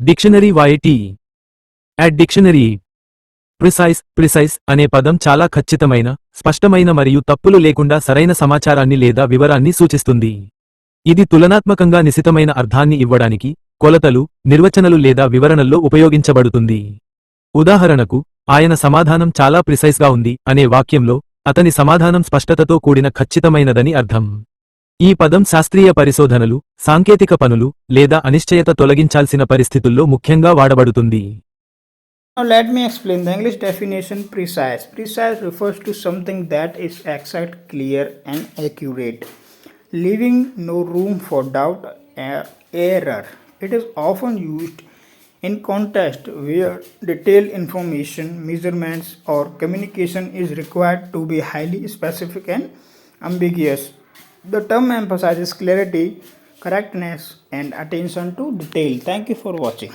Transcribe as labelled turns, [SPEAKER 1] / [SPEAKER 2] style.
[SPEAKER 1] Dictionary వైటి at dictionary. Precise precise అనే పదం చాలా ఖచ్చితమైన స్పష్టమైన మరియు తప్పులు లేకుండా సరైన సమాచారాన్ని లేదా వివరాన్ని సూచిస్తుంది. ఇది తులనాత్మకంగా నిశితమైన అర్థాన్ని ఇవ్వడానికి కొలతలు నిర్వచనలు లేదా వివరణల్లో ఉపయోగించబడుతుంది. ఉదాహరణకు ఆయన సమాధానం చాలా ప్రిసైజ్గా ఉంది అనే వాక్యంలో అతని సమాధానం స్పష్టతతో కూడిన ఖచ్చితమైనదని అర్థం. ఈ పదం శాస్త్రీయ పరిశోధనలు సాంకేతిక పనులు లేదా అనిశ్చయత తొలగించాల్సిన పరిస్థితుల్లో ముఖ్యంగా వాడబడుతుంది
[SPEAKER 2] Now let me explain the English definition precise. Precise refers to something that is exact, clear and accurate, leaving no room for doubt or error. It is often used in context where detailed information, measurements or communication is required to be highly specific and ambiguous. The term emphasizes clarity, correctness and attention to detail. Thank you for watching.